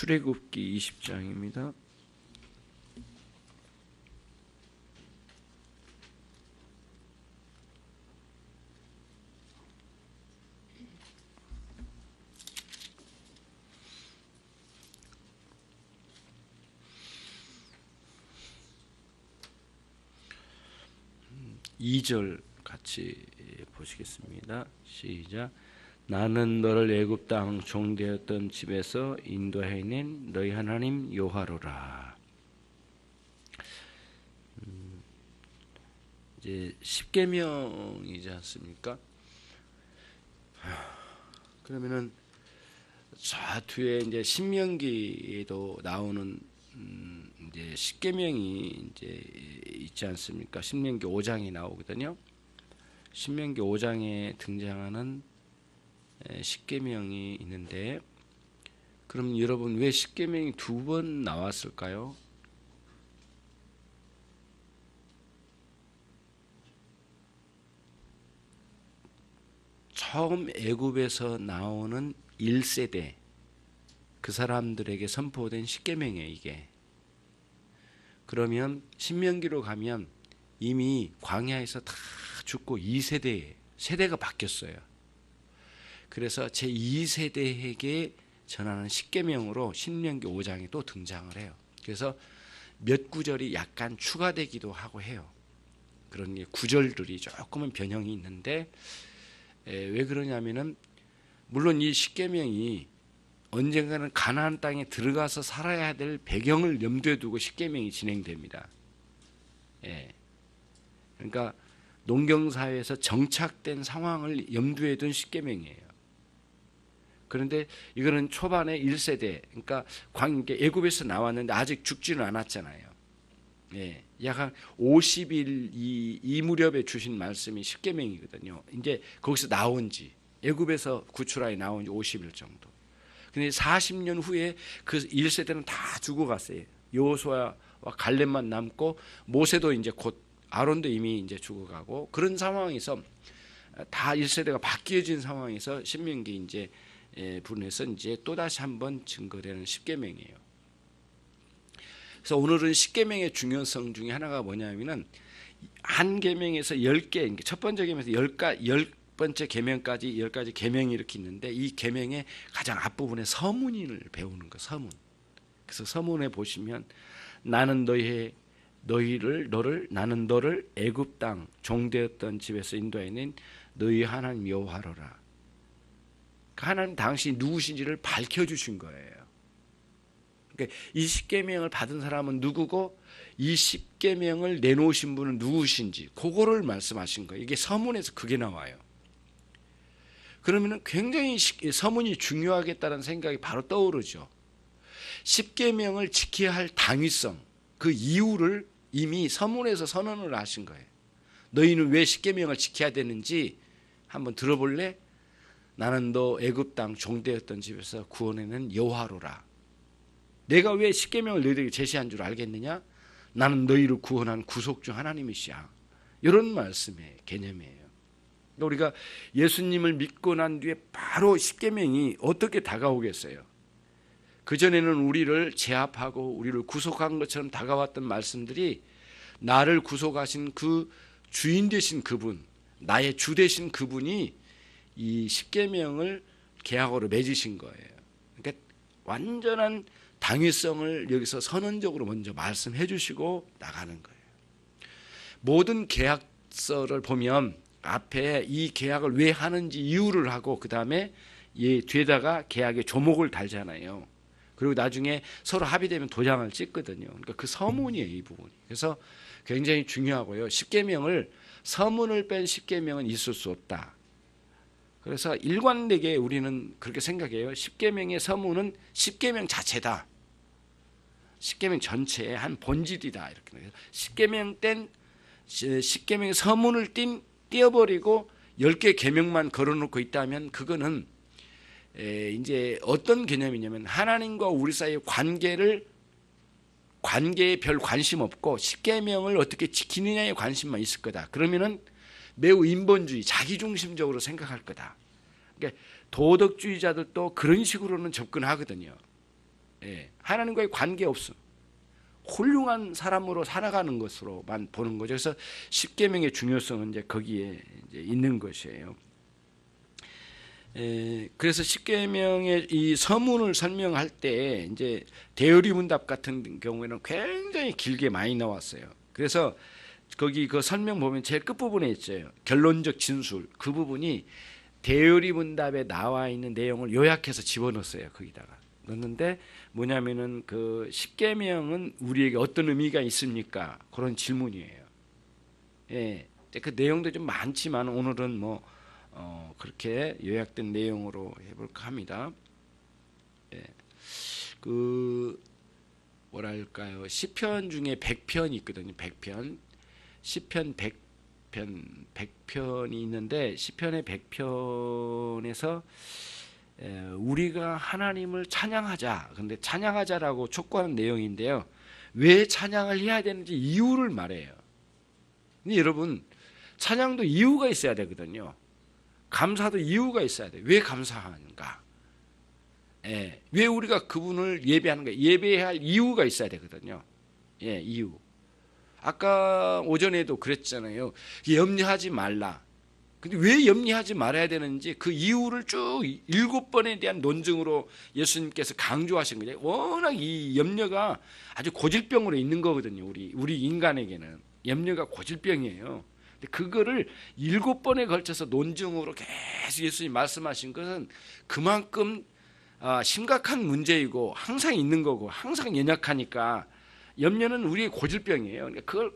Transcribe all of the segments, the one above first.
출애굽기 20장입니다. 이절 같이 보시겠습니다. 시작. 나는 너를 애굽 땅 종되었던 집에서 인도해 낸 너희 하나님 여호와로라. 음, 이제 십계명이지 않습니까? 그러면은 저 뒤에 이제 신명기에도 나오는 음, 이제 십계명이 이제 있지 않습니까? 신명기 5장이 나오거든요. 신명기 5장에 등장하는 에, 십계명이 있는데 그럼 여러분 왜 십계명이 두 번 나왔을까요? 처음 애굽에서 나오는 1세대 그 사람들에게 선포된 십계명이에요, 이게. 그러면 신명기로 가면 이미 광야에서 다 죽고 2세대 세대가 바뀌었어요. 그래서 제 2세대에게 전하는 십계명으로 신명기 5장에 또 등장을 해요. 그래서 몇 구절이 약간 추가되기도 하고 해요. 그런 게 구절들이 조금은 변형이 있는데 에, 왜 그러냐면은 물론 이 십계명이 언젠가는 가나안 땅에 들어가서 살아야 될 배경을 염두에 두고 십계명이 진행됩니다. 예. 그러니까 농경 사회에서 정착된 상황을 염두에 둔 십계명이에요. 그런데 이거는 초반에 1세대 그러니까 광계 애굽에서 나왔는데 아직 죽지는 않았잖아요. 예. 약한 50일 이, 이 무렵에 주신 말씀이 십계명이거든요. 이제 거기서 나온 지 애굽에서 구출하에 나온 지 50일 정도. 근데 40년 후에 그 1세대는 다 죽어갔어요. 여호수아와 갈렙만 남고 모세도 이제 곧 아론도 이미 이제 죽어가고 그런 상황에서 다 1세대가 바뀌어진 상황에서 신명기 이제 분에서 이제 또 다시 한번 증거되는 십계명이에요. 그래서 오늘은 십계명의 중요성 중에 하나가 뭐냐면은 한 계명에서 10개, 첫 번째 계명에서 10가 10 번째 계명까지 열 가지 계명이 이렇게 있는데 이 계명의 가장 앞부분에 서문인을 배우는 거 서문. 그래서 서문에 보시면 나는 너희 너희를 너를 나는 너를 애굽 땅 종되었던 집에서 인도해 낸 너희 하나님 여호와로라. 그 하나님 당신이 누구신지를 밝혀 주신 거예요. 그러니까 이 십계명을 받은 사람은 누구고 이 십계명을 내놓으신 분은 누구신지 그거를 말씀하신 거예요. 이게 서문에서 그게 나와요. 그러면은 굉장히 서문이 중요하겠다는 생각이 바로 떠오르죠. 십계명을 지켜야 할 당위성, 그 이유를 이미 서문에서 선언을 하신 거예요. 너희는 왜 십계명을 지켜야 되는지 한번 들어볼래? 나는 너 애굽 땅 종되었던 집에서 구원해낸 여호와로라. 내가 왜 십계명을 너희에게 제시한 줄 알겠느냐? 나는 너희를 구원한 구속 주 하나님이시야. 이런 말씀의 개념이에요. 그러니까 우리가 예수님을 믿고 난 뒤에 바로 십계명이 어떻게 다가오겠어요? 그 전에는 우리를 제압하고 우리를 구속한 것처럼 다가왔던 말씀들이 나를 구속하신 그 주인 되신 그분, 나의 주 되신 그분이 이 십계명을 계약으로 맺으신 거예요. 그러니까 완전한 당위성을 여기서 선언적으로 먼저 말씀해 주시고 나가는 거예요. 모든 계약서를 보면 앞에 이 계약을 왜 하는지 이유를 하고 그 다음에 이 뒤에다가 계약의 조목을 달잖아요. 그리고 나중에 서로 합의되면 도장을 찍거든요. 그러니까 그 서문이에요, 이 부분이. 그래서 굉장히 중요하고요. 십계명을 서문을 뺀 십계명은 있을 수 없다. 그래서 일관되게 우리는 그렇게 생각해요. 십계명의 서문은 십계명 자체다. 십계명 전체의 한 본질이다. 이렇게 십계명 뗀 십계명의 서문을 띈 띄어버리고 10개 계명만 걸어놓고 있다면 그거는 에, 이제 어떤 개념이냐면 하나님과 우리 사이의 관계를 관계에 별 관심 없고 십계명을 어떻게 지키느냐에 관심만 있을 거다. 그러면은 매우 인본주의, 자기중심적으로 생각할 거다. 그러니까 도덕주의자들도 그런 식으로는 접근하거든요. 예, 하나님과의 관계 없음. 훌륭한 사람으로 살아가는 것으로만 보는 거죠. 그래서 십계명의 중요성은 이제 거기에 이제 있는 것이에요. 에, 그래서 십계명의 이 서문을 설명할 때 이제 대열이 문답 같은 경우에는 굉장히 길게 많이 나왔어요. 그래서 거기 그 설명 보면 제일 끝 부분에 있어요. 결론적 진술 그 부분이 대열이 문답에 나와 있는 내용을 요약해서 집어넣었어요. 거기다가 넣는데 뭐냐면은 그 십계명은 우리에게 어떤 의미가 있습니까? 그런 질문이에요. 예, 그 내용도 좀 많지만 오늘은 뭐 어, 그렇게 요약된 내용으로 해볼까 합니다. 예, 그 뭐랄까요 시편 중에 100편이 있거든요. 100편 시편 100편 100편이 있는데 시편의 100편에서 에, 우리가 하나님을 찬양하자. 근데 찬양하자라고 촉구하는 내용인데요. 왜 찬양을 해야 되는지 이유를 말해요. 근데 여러분 찬양도 이유가 있어야 되거든요. 감사도 이유가 있어야 돼. 왜 감사하는가? 예, 왜 우리가 그분을 예배하는가? 예배해야 할 이유가 있어야 되거든요. 예, 이유. 아까 오전에도 그랬잖아요. 염려하지 말라. 근데 왜 염려하지 말아야 되는지 그 이유를 쭉 일곱 번에 대한 논증으로 예수님께서 강조하신 거죠. 워낙 이 염려가 아주 고질병으로 있는 거거든요. 우리 우리 인간에게는 염려가 고질병이에요. 근데 그거를 일곱 번에 걸쳐서 논증으로 계속 예수님 말씀하신 것은 그만큼 아, 심각한 문제이고 항상 있는 거고 항상 연약하니까 염려는 우리의 고질병이에요. 그러니까 그걸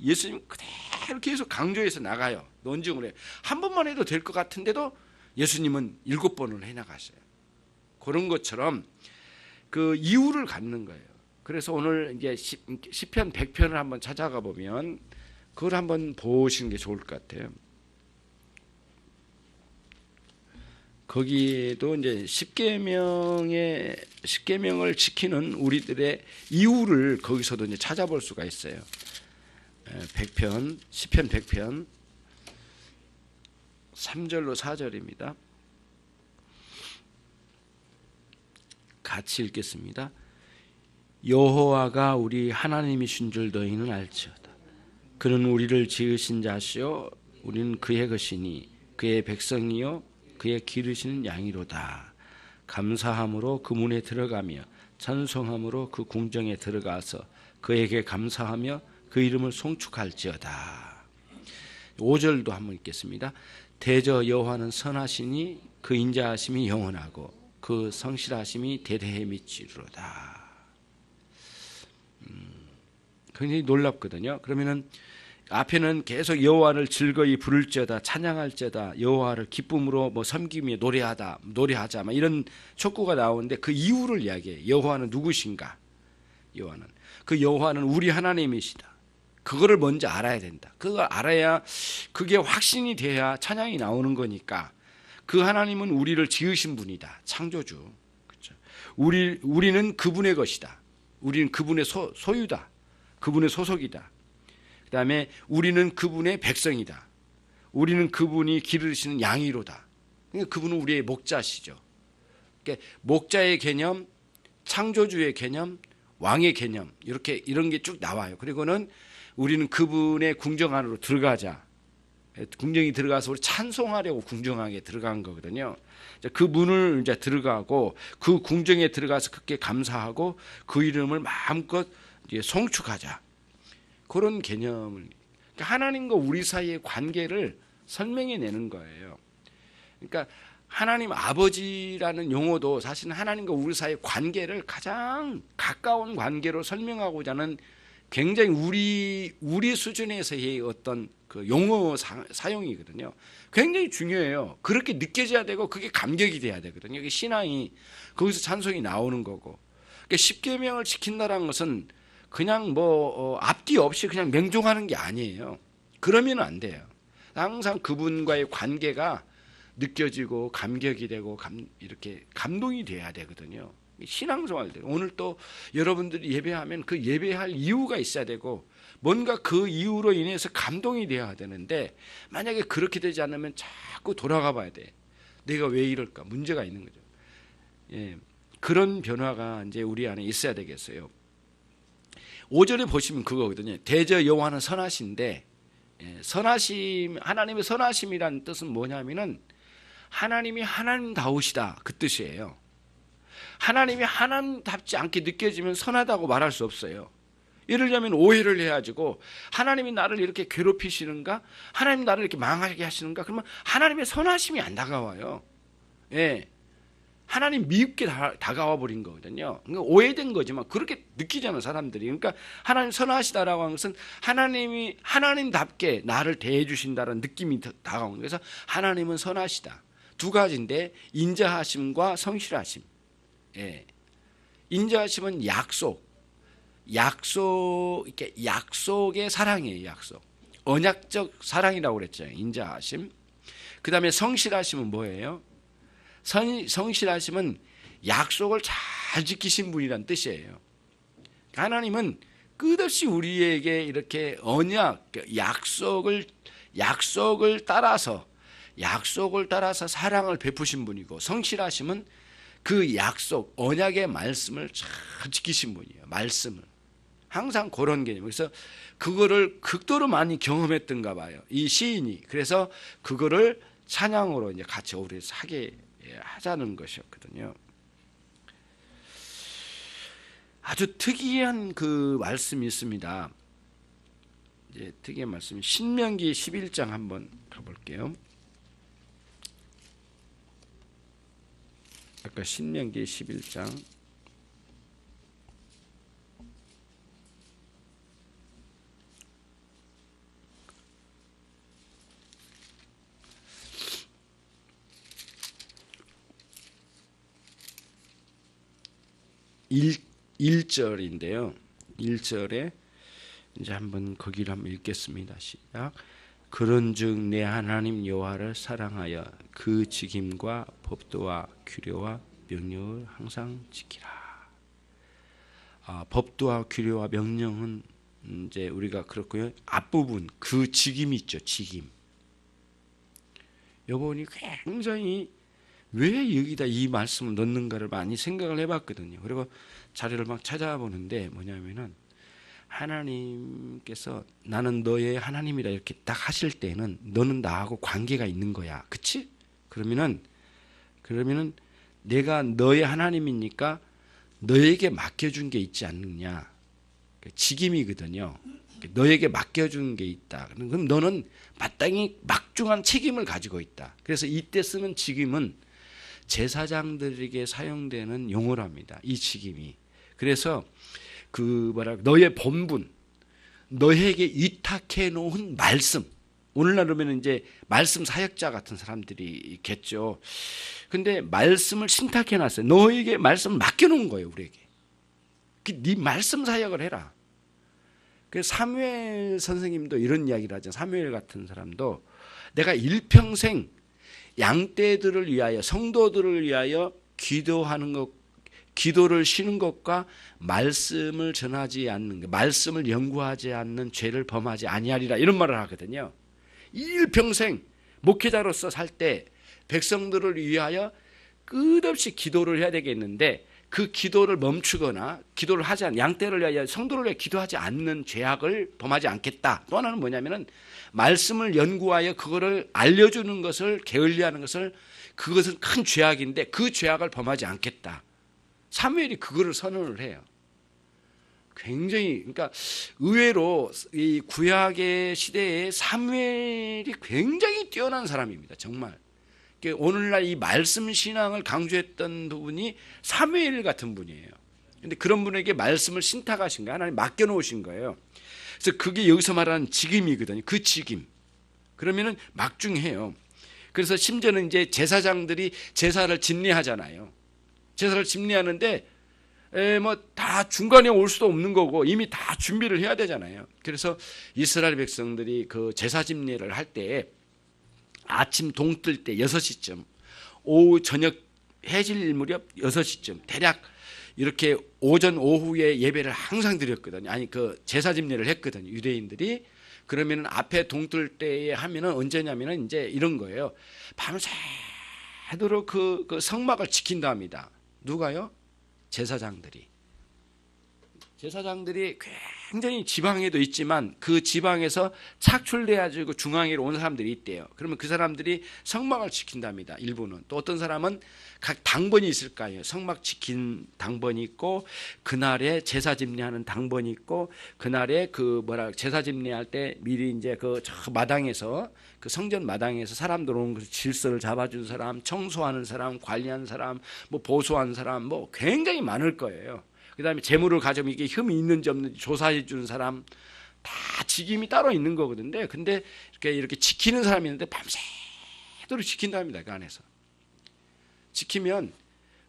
예수님 그대로 계속 강조해서 나가요. 논증을 해요. 한 번만 해도 될 것 같은데도 예수님은 일곱 번을 해 나가셔요. 그런 것처럼 그 이유를 갖는 거예요. 그래서 오늘 이제 시편 100편을 한번 찾아가 보면 그걸 한번 보시는 게 좋을 것 같아요. 거기에도 이제 십계명의 십계명을 지키는 우리들의 이유를 거기서도 이제 찾아볼 수가 있어요. 100편, 시편 100편 3절로 4절입니다. 같이 읽겠습니다. 여호와가 우리 하나님이신 줄 너희는 알지어다. 그는 우리를 지으신 자시요 우리는 그의 것이니 그의 백성이요 그의 기르시는 양이로다. 감사함으로 그 문에 들어가며 찬송함으로 그 궁정에 들어가서 그에게 감사하며 그 이름을 송축할지어다. 5절도 한번 읽겠습니다. 대저 여호와는 선하시니 그 인자하심이 영원하고 그 성실하심이 대대에 미치리로다. 음, 굉장히 놀랍거든요. 그러면은 앞에는 계속 여호와를 즐거이 부를지어다 찬양할지어다 여호와를 기쁨으로 뭐 섬기며 노래하다 노래하자 막 이런 촉구가 나오는데 그 이유를 이야기해. 여호와는 누구신가? 여호와는. 그 여호와는 우리 하나님이시다. 그거를 먼저 알아야 된다. 그걸 알아야 그게 확신이 돼야 찬양이 나오는 거니까 그 하나님은 우리를 지으신 분이다. 창조주. 그렇죠? 우리 우리는 그분의 것이다. 우리는 그분의 소, 소유다. 그분의 소속이다 그다음에 우리는 그분의 백성이다. 우리는 그분이 기르시는 양이로다. 그러니까 그분은 우리의 목자시죠. 그러니까 목자의 개념, 창조주의 개념, 왕의 개념 이렇게 이런 게 쭉 나와요. 그리고는 우리는 그분의 궁정 안으로 들어가자. 궁정이 들어가서 우리 찬송하려고 궁정하게 들어간 거거든요. 그 문을 이제 들어가고 그 궁정에 들어가서 그렇게 감사하고 그 이름을 마음껏 송축하자. 그런 개념을 그러니까 하나님과 우리 사이의 관계를 설명해 내는 거예요. 그러니까 하나님 아버지라는 용어도 사실 하나님과 우리 사이의 관계를 가장 가까운 관계로 설명하고자 하는 굉장히 우리 우리 수준에서의 어떤 그 용어 사, 용이거든요 굉장히 중요해요. 그렇게 느껴져야 되고 그게 감격이 돼야 되거든요. 이게 신앙이 거기서 찬송이 나오는 거고. 그러니까 십계명을 지킨다는 것은 그냥 뭐 어, 앞뒤 없이 그냥 맹종하는 게 아니에요. 그러면 안 돼요. 항상 그분과의 관계가 느껴지고 감격이 되고 감, 이렇게 감동이 돼야 되거든요. 신앙생활 때 오늘 또 여러분들이 예배하면 그 예배할 이유가 있어야 되고 뭔가 그 이유로 인해서 감동이 돼야 되는데 만약에 그렇게 되지 않으면 자꾸 돌아가 봐야 돼. 내가 왜 이럴까? 문제가 있는 거죠. 예. 그런 변화가 이제 우리 안에 있어야 되겠어요. 5절에 보시면 그거거든요. 대저 여호와는 선하신데 예, 선하심 하나님의 선하심이라는 뜻은 뭐냐면은 하나님이 하나님다우시다 그 뜻이에요. 하나님이 하나님답지 않게 느껴지면 선하다고 말할 수 없어요. 예를 들면 오해를 해가지고 하나님이 나를 이렇게 괴롭히시는가? 하나님 나를 이렇게 망하게 하시는가? 그러면 하나님의 선하심이 안 다가와요. 예. 하나님 미흡게 다, 가와 버린 거거든요. 그러니까 오해된 거지만 그렇게 느끼잖아요, 사람들이. 그러니까 하나님 선하시다라고 하는 것은 하나님이 하나님답게 나를 대해 주신다는 느낌이 다가오는 거예요. 그래서 하나님은 선하시다. 두 가지인데 인자하심과 성실하심. 예. 인자하심은 약속. 약속 이렇게 약속의 사랑이에요, 약속. 언약적 사랑이라고 그랬죠. 인자하심. 그다음에 성실하심은 뭐예요? 성, 성실하심은 약속을 잘 지키신 분이란 뜻이에요. 하나님은 끝없이 우리에게 이렇게 언약, 약속을 약속을 따라서 약속을 따라서 사랑을 베푸신 분이고 성실하심은 그 약속, 언약의 말씀을 잘 지키신 분이에요. 말씀을. 항상 그런 개념. 그래서 그거를 극도로 많이 경험했던가 봐요. 이 시인이. 그래서 그거를 찬양으로 이제 같이 어우러서 하게 하자는 것이었거든요. 아주 특이한 그 말씀이 있습니다. 이제 특이한 말씀 신명기 11장 한번 가볼게요. 아까 신명기 11장 1, 1절인데요. 1절에 이제 한번 거기를 한번 읽겠습니다. 시작. 그런즉 내 하나님 여호와를 사랑하여 그 직임과 법도와 규례와 명령을 항상 지키라. 아, 법도와 규례와 명령은 이제 우리가 그렇고요. 앞부분 그 직임이 있죠. 직임. 여보니 굉장히 왜 여기다 이 말씀을 넣는가를 많이 생각을 해봤거든요. 그리고 자료를 막 찾아보는데 뭐냐면은 하나님께서 나는 너의 하나님이다 이렇게 딱 하실 때는 너는 나하고 관계가 있는 거야. 그치? 그러면은 그러면은 내가 너의 하나님이니까 너에게 맡겨준 게 있지 않느냐. 직임이거든요. 너에게 맡겨준 게 있다. 그럼 너는 마땅히 막중한 책임을 가지고 있다. 그래서 이때 쓰는 직임은 제사장들에게 사용되는 용어랍니다. 이 직임이. 그래서 그 뭐라 너의 본분, 너에게 위탁해 놓은 말씀. 오늘날 그러면 이제 말씀 사역자 같은 사람들이 있겠죠. 근데 말씀을 신탁해 놨어요. 너에게 말씀을 맡겨 놓은 거예요, 우리에게. 네 말씀 사역을 해라. 그 사무엘 선생님도 이런 이야기를 하죠. 사무엘 같은 사람도 내가 일평생 양떼들을 위하여 성도들을 위하여 기도하는 것 기도를 쉬는 것과 말씀을 전하지 않는 것, 말씀을 연구하지 않는 죄를 범하지 아니하리라 이런 말을 하거든요. 일평생 목회자로서 살 때 백성들을 위하여 끝없이 기도를 해야 되겠는데 그 기도를 멈추거나 기도를 하지 않 양떼를 위하여 성도를 위해 기도하지 않는 죄악을 범하지 않겠다. 또 하나는 뭐냐면은 말씀을 연구하여 그거를 알려주는 것을 게을리하는 것을 그것은 큰 죄악인데 그 죄악을 범하지 않겠다. 사무엘이 그거를 선언을 해요. 굉장히 그러니까 의외로 이 구약의 시대에 사무엘이 굉장히 뛰어난 사람입니다. 정말. 오늘날 이 말씀 신앙을 강조했던 부분이 사무엘 같은 분이에요. 근데 그런 분에게 말씀을 신탁하신 거예요. 하나님 맡겨 놓으신 거예요. 그래서 그게 여기서 말하는 직임이거든요. 그 직임. 그러면은 막중해요. 그래서 심지어는 이제 제사장들이 제사를 집례하잖아요. 제사를 집례하는데 뭐 다 중간에 올 수도 없는 거고 이미 다 준비를 해야 되잖아요. 그래서 이스라엘 백성들이 그 제사 집례를 할 때 아침 동뜰 때 6시쯤 오후 저녁 해질 무렵 6시쯤 대략 이렇게 오전 오후에 예배를 항상 드렸거든요. 아니 그 제사 집례를 했거든요. 유대인들이 그러면은 앞에 동뜰 때에 하면은 언제냐면은 이제 이런 거예요. 밤새도록 그, 그 성막을 지킨다 합니다. 누가요? 제사장들이 제사장들이 굉장히 지방에도 있지만 그 지방에서 착출돼 가지고 중앙으로 온 사람들이 있대요. 그러면 그 사람들이 성막을 지킨답니다. 일부는 또 어떤 사람은 각 당번이 있을까요? 성막 지킨 당번이 있고 그날에 제사 집례하는 당번이 있고 그날에 그 뭐라 제사 집례할 때 미리 이제 그 저 마당에서 그 성전 마당에서 사람들 오는 그 질서를 잡아준 사람, 청소하는 사람, 관리하는 사람, 뭐 보수하는 사람, 뭐 굉장히 많을 거예요. 그다음에 재물을 가지고 이게 흠이 있는지 없는지 조사해 주는 사람 다 직임이 따로 있는 거거든요. 근데 이렇게 이렇게 지키는 사람이 있는데 밤새도록 지킨답니다. 그 안에서 지키면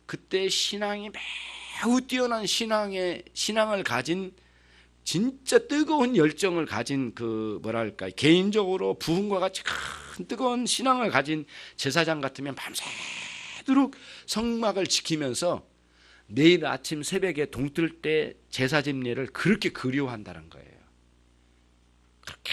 그때 신앙이 매우 뛰어난 신앙의 신앙을 가진 진짜 뜨거운 열정을 가진 그 뭐랄까 개인적으로 부흥과 같이 큰 뜨거운 신앙을 가진 제사장 같으면 밤새도록 성막을 지키면서 내일 아침 새벽에 동뜰 때 제사 집례를 그렇게 그리워한다는 거예요. 그렇게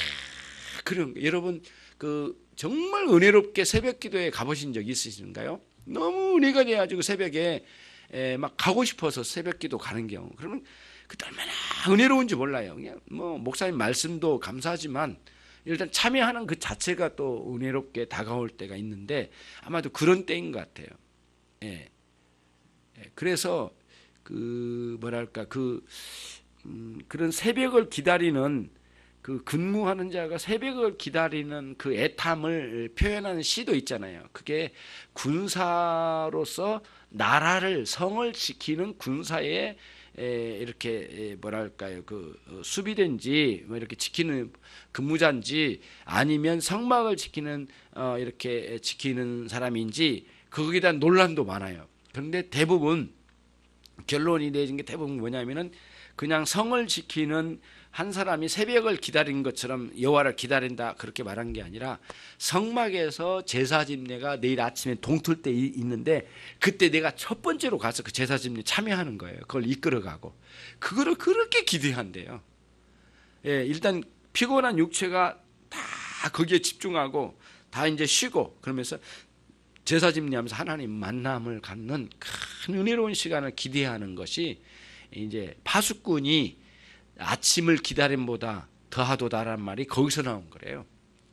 그런 거. 여러분 그 정말 은혜롭게 새벽 기도에 가보신 적 있으신가요? 너무 은혜가 돼가지고 새벽에 에, 막 가고 싶어서 새벽 기도 가는 경우 그러면 그때 얼마나 은혜로운지 몰라요. 그냥 뭐 목사님 말씀도 감사하지만 일단 참여하는 그 자체가 또 은혜롭게 다가올 때가 있는데 아마도 그런 때인 것 같아요. 예. 예, 그래서 그 뭐랄까 그 음, 그런 새벽을 기다리는 그 근무하는 자가 새벽을 기다리는 그 애탐을 표현하는 시도 있잖아요. 그게 군사로서 나라를 성을 지키는 군사의 에, 이렇게 에, 뭐랄까요 그 어, 수비된지 뭐 이렇게 지키는 근무자인지 아니면 성막을 지키는 어, 이렇게 지키는 사람인지 거기에 대한 논란도 많아요. 그런데 대부분 결론이 내진 게 대부분 뭐냐면은 그냥 성을 지키는 한 사람이 새벽을 기다린 것처럼 여호와를 기다린다 그렇게 말한 게 아니라 성막에서 제사 집례가 내일 아침에 동틀 때 이- 있는데 그때 내가 첫 번째로 가서 그 제사 집례 참여하는 거예요. 그걸 이끌어가고 그거를 그렇게 기대한대요. 예, 일단 피곤한 육체가 다 거기에 집중하고 다 이제 쉬고 그러면서 제사 집례하면서 하나님 만남을 갖는 큰 은혜로운 시간을 기대하는 것이 이제 파수꾼이 아침을 기다림보다 더하도다라는 말이 거기서 나온 거래요.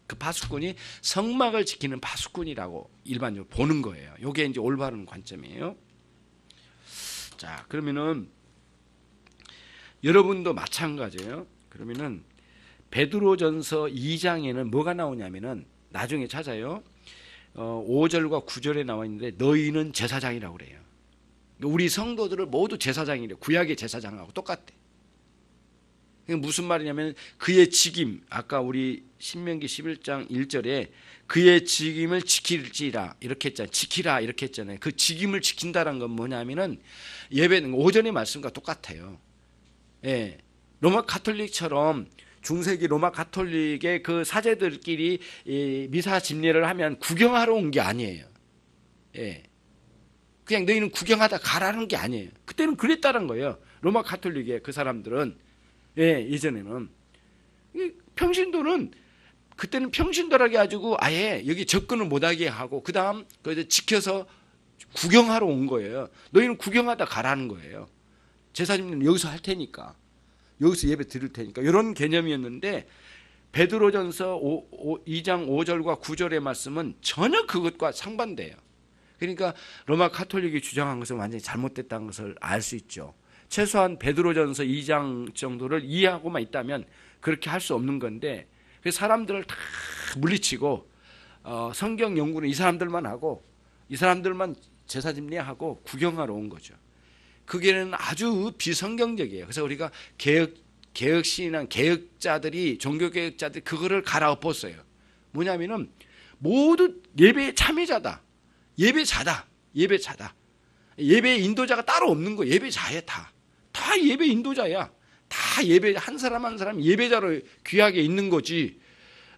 그 파수꾼이 성막을 지키는 파수꾼이라고 일반적으로 보는 거예요. 이게 이제 올바른 관점이에요. 자, 그러면은 여러분도 마찬가지예요. 그러면은 베드로전서 2장에는 뭐가 나오냐면은 나중에 찾아요. 어, 5절과 9절에 나와 있는데 너희는 제사장이라고 그래요. 우리 성도들을 모두 제사장이래. 구약의 제사장하고 똑같대. 무슨 말이냐면 그의 직임 아까 우리 신명기 11장 1절에 그의 직임을 지킬지라 이렇게 했잖아요. 지키라 이렇게 했잖아요. 그 직임을 지킨다는 건 뭐냐면은 예배는 오전의 말씀과 똑같아요. 예. 로마 가톨릭처럼 중세기 로마 가톨릭의 그 사제들끼리 이 미사 집례를 하면 구경하러 온 게 아니에요. 예. 그냥 너희는 구경하다 가라는 게 아니에요. 그때는 그랬다는 거예요. 로마 가톨릭의 그 사람들은 예, 예전에는 이 평신도는 그때는 평신도라게 가지고 아예 여기 접근을 못하게 하고 그 다음 그 지켜서 구경하러 온 거예요. 너희는 구경하다 가라는 거예요. 제사님은 여기서 할 테니까 여기서 예배 드릴 테니까 이런 개념이었는데 베드로전서 2장 5절과 9절의 말씀은 전혀 그것과 상반돼요. 그러니까 로마 카톨릭이 주장한 것은 완전히 잘못됐다는 것을 알 수 있죠. 최소한 베드로전서 2장 정도를 이해하고만 있다면 그렇게 할 수 없는 건데 그 사람들을 다 물리치고 어, 성경 연구는 이 사람들만 하고 이 사람들만 제사 집례하고 구경하러 온 거죠. 그게는 아주 비성경적이에요. 그래서 우리가 개혁 개혁 신앙 개혁자들이 종교 개혁자들이 그거를 갈아엎었어요. 뭐냐면은 모두 예배의 참여자다. 예배자다. 예배자다. 예배 인도자가 따로 없는 거 예배자야 다. 다 예배 인도자야. 다 예배 한 사람 한 사람 예배자로 귀하게 있는 거지.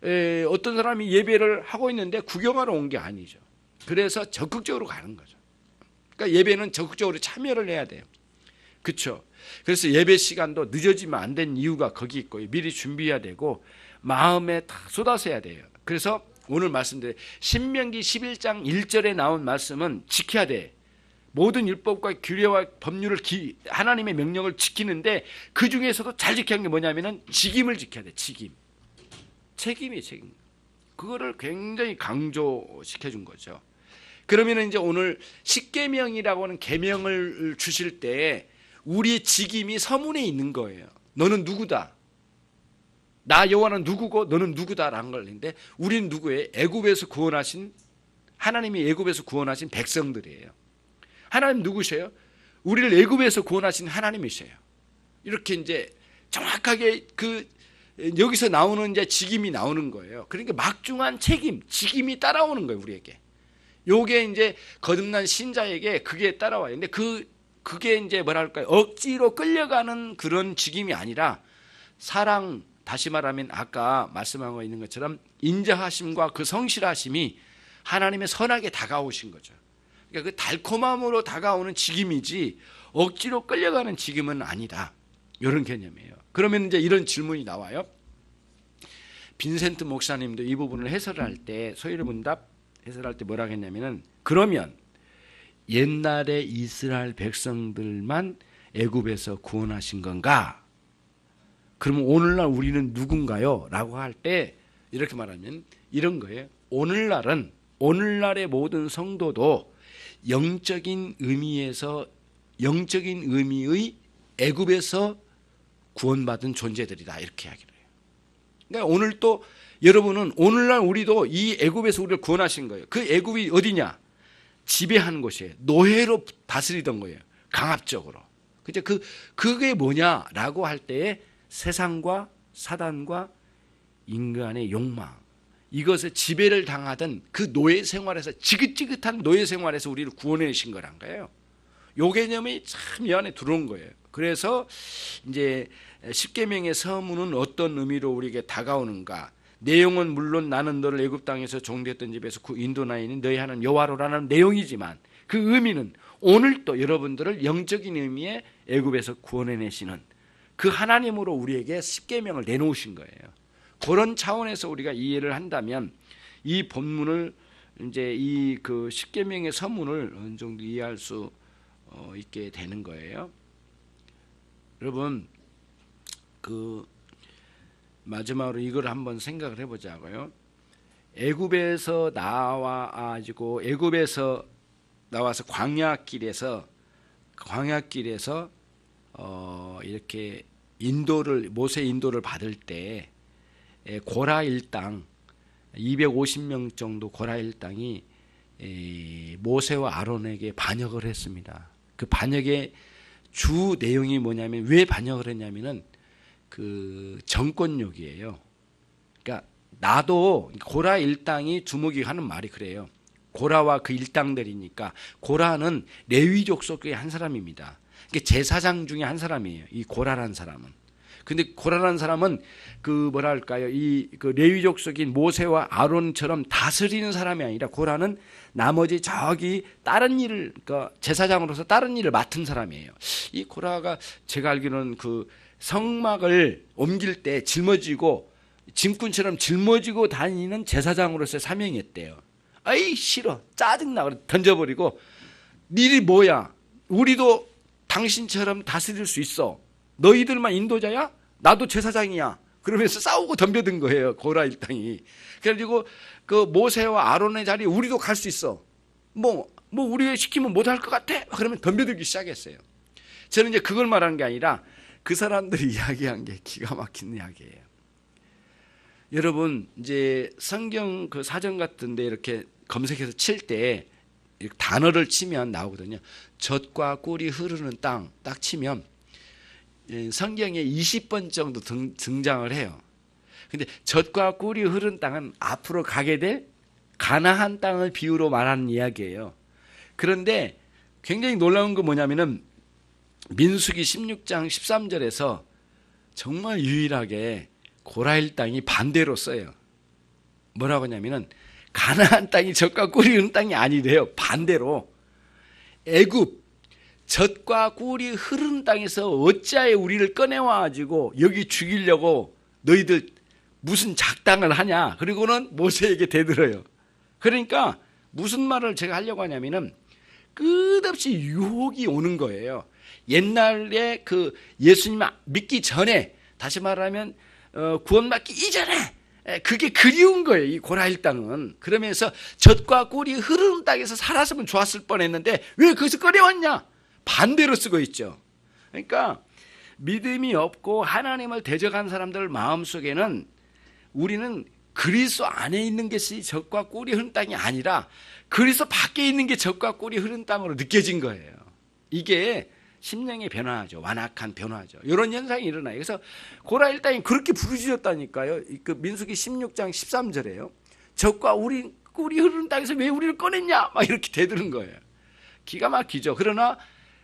에, 어떤 사람이 예배를 하고 있는데 구경하러 온 게 아니죠. 그래서 적극적으로 가는 거죠. 그러니까 예배는 적극적으로 참여를 해야 돼요. 그렇죠. 그래서 예배 시간도 늦어지면 안 된 이유가 거기 있고 미리 준비해야 되고 마음에 다 쏟아서 해야 돼요. 그래서 오늘 말씀드린 신명기 11장 1절에 나온 말씀은 지켜야 돼. 모든 율법과 규례와 법률을 기, 하나님의 명령을 지키는데 그 중에서도 잘 하는 게 뭐냐면은 직임을 지켜야 돼. 직임. 책임이 책임. 그거를 굉장히 강조시켜 준 거죠. 그러면 이제 오늘 십계명이라고 하는 계명을 주실 때 우리의 직임이 서문에 있는 거예요. 너는 누구다. 나 여호와는 누구고 너는 누구다라는 걸 했는데 우리는 누구예요? 애굽에서 구원하신 하나님이 애굽에서 구원하신 백성들이에요. 하나님 누구셔요? 우리를 애굽에서 구원하신 하나님이셔요. 이렇게 이제 정확하게 그 여기서 나오는 이제 직임이 나오는 거예요. 그러니까 막중한 책임, 직임이 따라오는 거예요, 우리에게. 요게 이제 거듭난 신자에게 그게 따라와요. 근데 그 그게 이제 뭐랄까요? 억지로 끌려가는 그런 직임이 아니라 사랑 다시 말하면 아까 말씀하고 있는 것처럼 인자하심과 그 성실하심이 하나님의 선하게 다가오신 거죠. 그러니까 그 달콤함으로 다가오는 직임이지 억지로 끌려가는 직임은 아니다. 이런 개념이에요. 그러면 이제 이런 질문이 나와요. 빈센트 목사님도 이 부분을 해설할 때 소위를 문답 해설할 때 뭐라 했냐면은 그러면 옛날에 이스라엘 백성들만 애굽에서 구원하신 건가? 그러면 오늘날 우리는 누군가요? 라고 할 때 이렇게 말하면 이런 거예요. 오늘날은 오늘날의 모든 성도도 영적인 의미에서 영적인 의미의 애굽에서 구원받은 존재들이다 이렇게 이야기를 해요. 그러니까 오늘 또 여러분은 오늘날 우리도 이 애굽에서 우리를 구원하신 거예요. 그 애굽이 어디냐? 지배하는 곳이에요. 노예로 다스리던 거예요. 강압적으로. 그죠? 그 그게 뭐냐라고 할 때에 세상과 사단과 인간의 욕망 이것에 지배를 당하던 그 노예 생활에서 지긋지긋한 노예 생활에서 우리를 구원해 주신 거란 거예요. 요 개념이 참 이 안에 들어온 거예요. 그래서 이제 십계명의 서문은 어떤 의미로 우리에게 다가오는가? 내용은 물론 나는 너를 애굽 땅에서 종되었던 집에서 그 인도나 있는 너희 하나님 여호와로라는 내용이지만 그 의미는 오늘 또 여러분들을 영적인 의미의 애굽에서 구원해내시는 그 하나님으로 우리에게 십계명을 내놓으신 거예요. 그런 차원에서 우리가 이해를 한다면 이 본문을 이제 이 그 십계명의 서문을 어느 정도 이해할 수 어, 있게 되는 거예요. 여러분 그 마지막으로 이걸 한번 생각을 해보자고요. 애굽에서 나와 가지고 애굽에서 나와서 광야길에서 광야길에서 어 이렇게 인도를 모세 인도를 받을 때 에, 고라 일당 250명 정도 고라 일당이 에, 모세와 아론에게 반역을 했습니다. 그 반역의 주 내용이 뭐냐면 왜 반역을 했냐면은 그 정권욕이에요. 그러니까 나도 고라 일당이 주목이 하는 말이 그래요. 고라와 그 일당들이니까 고라는 레위족 속의 한 사람입니다. 그러니까 제사장 중에 한 사람이에요. 이 고라라는 사람은. 근데 고라라는 사람은 그 뭐랄까요? 이 그 레위족 속인 모세와 아론처럼 다스리는 사람이 아니라 고라는 나머지 저기 다른 일을 그 제사장으로서 다른 일을 맡은 사람이에요. 이 고라가 제가 알기로는 그 성막을 옮길 때 짊어지고 짐꾼처럼 짊어지고 다니는 제사장으로서의 사명이었대요. 아이 싫어. 짜증나. 그래 던져버리고 니리 뭐야? 우리도 당신처럼 다스릴 수 있어. 너희들만 인도자야? 나도 제사장이야. 그러면서 싸우고 덤벼든 거예요 고라 일당이. 그래가지고 그 모세와 아론의 자리에 우리도 갈 수 있어. 뭐뭐 우리 시키면 못할 것 같아? 그러면 덤벼들기 시작했어요. 저는 이제 그걸 말하는 게 아니라 그 사람들이 이야기한 게 기가 막힌 이야기예요. 여러분 이제 성경 그 사전 같은데 이렇게 검색해서 칠 때 단어를 치면 나오거든요. 젖과 꿀이 흐르는 땅 딱 치면 예, 성경에 20번 정도 등, 등장을 해요. 근데 젖과 꿀이 흐르는 땅은 앞으로 가게 될 가나안 땅을 비유로 말하는 이야기예요. 그런데 굉장히 놀라운 건 뭐냐면은 민수기 16장 13절에서 정말 유일하게 고라일 땅이 반대로 써요. 뭐라고 하냐면은 가나안 땅이 젖과 꿀이 흐르는 땅이 아니래요. 반대로 애굽 젖과 꿀이 흐르는 땅에서 어찌하여 우리를 꺼내와 가지고 여기 죽이려고 너희들 무슨 작당을 하냐? 그리고는 모세에게 대들어요. 그러니까 무슨 말을 제가 하려고 하냐면은 끝없이 유혹이 오는 거예요. 옛날에 그 예수님 믿기 전에 다시 말하면 어, 구원받기 이전에 에, 그게 그리운 거예요. 이 고라일 땅은 그러면서 젖과 꿀이 흐르는 땅에서 살았으면 좋았을 뻔했는데 왜 거기서 꺼내왔냐? 반대로 쓰고 있죠. 그러니까 믿음이 없고 하나님을 대적한 사람들 마음 속에는 우리는 그리스도 안에 있는 것이 젖과 꿀이 흐른 땅이 아니라 그리스도 밖에 있는 게 젖과 꿀이 흐른 땅으로 느껴진 거예요. 이게 심령의 변화죠. 완악한 변화죠. 이런 현상이 일어나요. 그래서 고라일 땅이 그렇게 부르짖었다니까요. 그 민수기 16장 13절에요. 적과 우리 꿀이 흐르는 땅에서 왜 우리를 꺼냈냐? 막 이렇게 대드는 거예요. 기가 막히죠. 그러나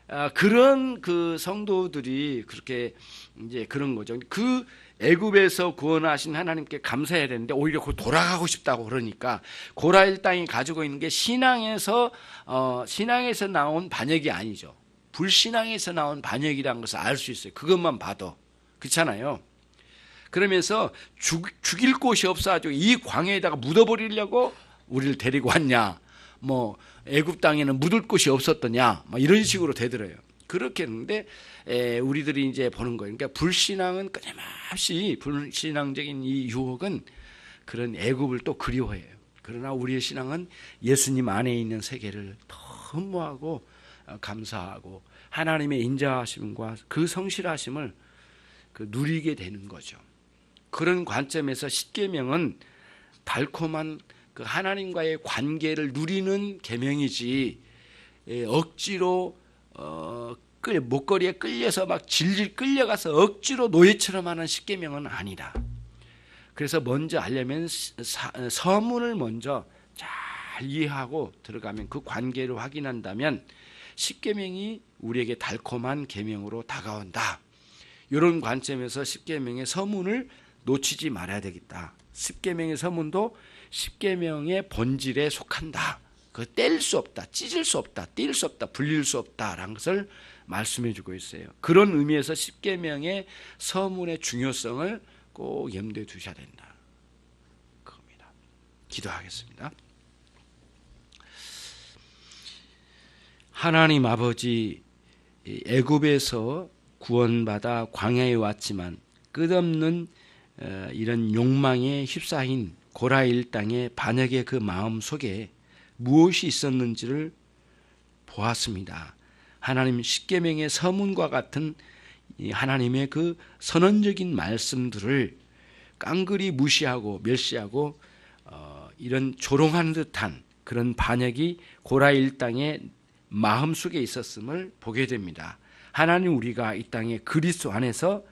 아, 그런 그 성도들이 그렇게 이제 그런 거죠. 그 애굽에서 구원하신 하나님께 감사해야 되는데 오히려 그 돌아가고 싶다고 그러니까 고라일 땅이 가지고 있는 게 신앙에서 어, 신앙에서 나온 반역이 아니죠. 불신앙에서 나온 반역이라는 것을 알 수 있어요. 그것만 봐도 그렇잖아요. 그러면서 죽, 죽일 곳이 없어가지고 이 광야에다가 묻어버리려고 우리를 데리고 왔냐? 뭐 애굽 땅에는 묻을 곳이 없었더냐? 뭐 이런 식으로 되더래요. 그렇게 했는데 에, 우리들이 이제 보는 거예요. 그러니까 불신앙은 끊임없이 불신앙적인 이 유혹은 그런 애굽을 또 그리워해요. 그러나 우리의 신앙은 예수님 안에 있는 세계를 더 흠모하고 어, 감사하고 하나님의 인자하심과 그 성실하심을 그 누리게 되는 거죠. 그런 관점에서 십계명은 달콤한 그 하나님과의 관계를 누리는 계명이지 예, 억지로 어, 끌 목걸이에 끌려서 막 질질 끌려가서 억지로 노예처럼 하는 십계명은 아니다. 그래서 먼저 하려면 사, 서문을 먼저 잘 이해하고 들어가면 그 관계를 확인한다면 십계명이 우리에게 달콤한 계명으로 다가온다. 이런 관점에서 십계명의 서문을 놓치지 말아야 되겠다. 십계명의 서문도 십계명의 본질에 속한다. 그 뗄 수 없다, 찢을 수 없다, 뗄 수 없다, 불릴 수 없다라는 것을 말씀해 주고 있어요. 그런 의미에서 십계명의 서문의 중요성을 꼭 염두에 두셔야 된다. 그겁니다. 기도하겠습니다. 하나님 아버지 애굽에서 구원받아 광야에 왔지만 끝없는 어, 이런 욕망에 휩싸인 고라일 땅의 반역의 그 마음 속에 무엇이 있었는지를 보았습니다. 하나님 십계명의 서문과 같은 하나님의 그 선언적인 말씀들을 깡그리 무시하고 멸시하고 어, 이런 조롱하는 듯한 그런 반역이 고라일 땅의 마음 속에 있었음을 보게 됩니다. 하나님 우리가 이 땅에 그리스도 안에서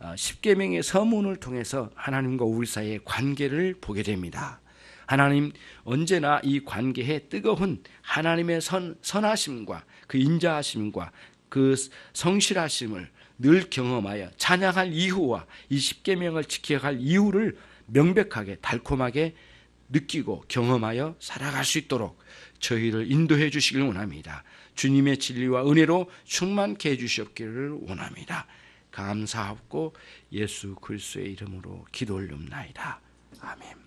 어, 십계명의 서문을 통해서 하나님과 우리 사이의 관계를 보게 됩니다. 하나님 언제나 이 관계에 뜨거운 하나님의 선, 선하심과 그 인자하심과 그 성실하심을 늘 경험하여 찬양할 이유와 이 십계명을 지켜갈 이유를 명백하게 달콤하게 느끼고 경험하여 살아갈 수 있도록 저희를 인도해 주시길 원합니다. 주님의 진리와 은혜로 충만케 해 주시옵기를 원합니다. 감사하고 예수 그리스도의 이름으로 기도 올립나이다. 아멘.